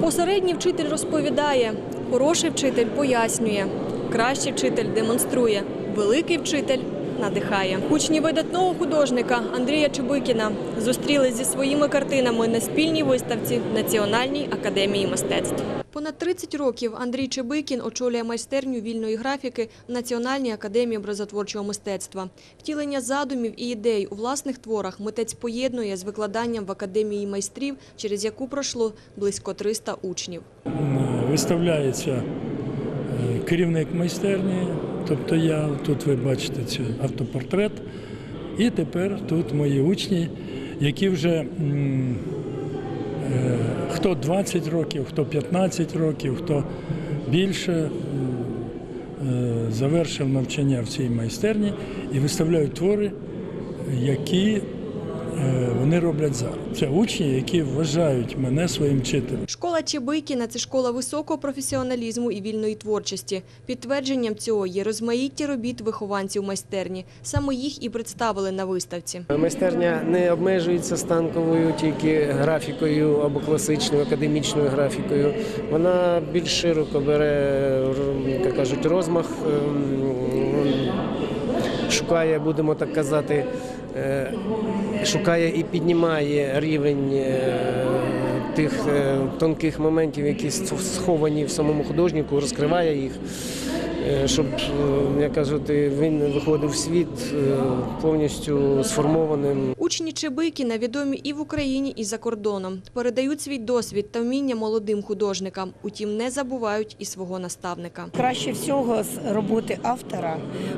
Посередній вчитель розповідає, хороший вчитель пояснює, кращий вчитель демонструє, великий вчитель надихає. Учні видатного художника Андрія Чебикіна зустрілись зі своїми картинами на спільній виставці Національній академії мистецтв. Понад 30 років Андрій Чебикін очолює майстерню вільної графіки в Національній академії образотворчого мистецтва. Втілення задумів і ідей у власних творах митець поєднує з викладанням в академії майстрів, через яку пройшло близько 300 учнів. виставляється керівник майстерні, тобто я, тут ви бачите цей автопортрет. І тепер тут мої учні, які вже е, хто 20 років, хто 15 років, хто більше е, завершив навчання в цій майстерні і виставляють твори, які е, вони роблять зараз. Це учні, які вважають мене своїм вчителем. Школа Чебикіна – це школа високого професіоналізму і вільної творчості. Підтвердженням цього є розмаїття робіт вихованців майстерні. Саме їх і представили на виставці. Майстерня не обмежується станковою тільки графікою або класичною академічною графікою. Вона більш широко бере, як кажуть, розмах, ем, шукає, будемо так казати, е, шукає і піднімає рівень е, тих е, тонких моментів, які сховані в самому художнику, розкриває їх. Е, Щоб, е, як кажуть, він виходив в світ е, повністю сформованим Учні Чебикіна відомі і в Україні, і за кордоном. Передають свій досвід та вміння молодим художникам. Утім, не забувають і свого наставника. Краще всього з роботи автора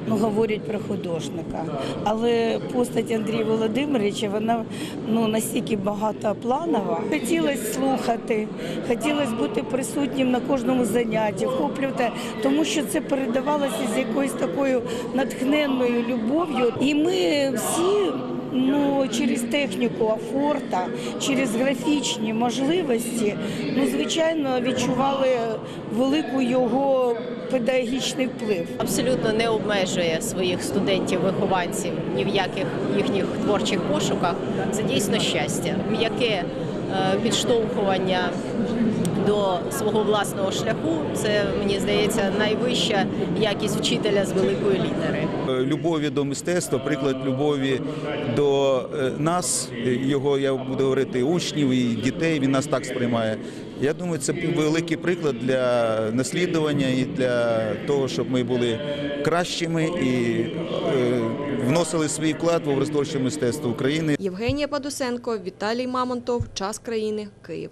ну, говорять про художника. Але постать Андрія Володимировича вона ну, настільки багатопланова. Хотілося слухати, хотілося бути присутнім на кожному занятті, вхоплювати, тому що це передавалося з якоюсь такою натхненною любов'ю. І ми всі. Ну, через техніку афорта, через графічні можливості, ну звичайно, відчували велику його педагогічний вплив. абсолютно не обмежує своїх студентів-вихованців ні в яких їхніх творчих пошуках. Це дійсно щастя, м'яке е, підштовхування до свого власного шляху. Це мені здається найвища якість вчителя з великої літери. Е, любові до мистецтва, приклад любові до е, нас, його я буду говорити учнів і дітей. Він нас так сприймає. Я думаю, це великий приклад для наслідування і для того, щоб ми були кращими і е, вносили свій вклад в образотворче мистецтво України. Євгенія Падусенко, Віталій Мамонтов. Час країни. Київ.